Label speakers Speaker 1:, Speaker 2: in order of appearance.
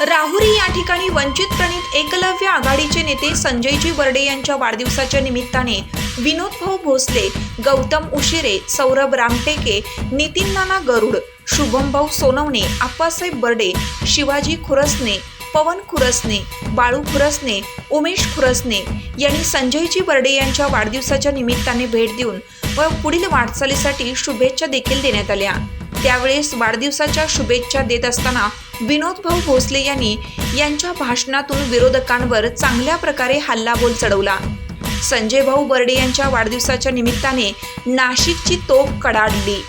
Speaker 1: राहुरी या ठिकाणी वंचित प्रणित एकलव्य आघाडीचे नेते संजयजी बर्डे यांच्या वाढदिवसाच्या निमित्ताने विनोद भाऊ भोसले गौतम उशिरे सौरभ रामटेके नितीन नाना गरुड शुभम भाऊ सोनवणे आप्पासाहेब बर्डे शिवाजी खुरसने पवन खुरसने बाळू खुरसने उमेश खुरसने यांनी संजयजी बर्डे यांच्या वाढदिवसाच्या निमित्ताने भेट देऊन व पुढील वाटचालीसाठी शुभेच्छा देखील देण्यात आल्या. त्यावेळेस वाढदिवसाच्या शुभेच्छा देत असताना विनोद भाऊ भोसले यांनी यांच्या भाषणातून विरोधकांवर चांगल्या प्रकारे हल्लाबोल चढवला. संजय भाऊ बर्डे यांच्या वाढदिवसाच्या निमित्ताने नाशिकची तोफ कडाडली.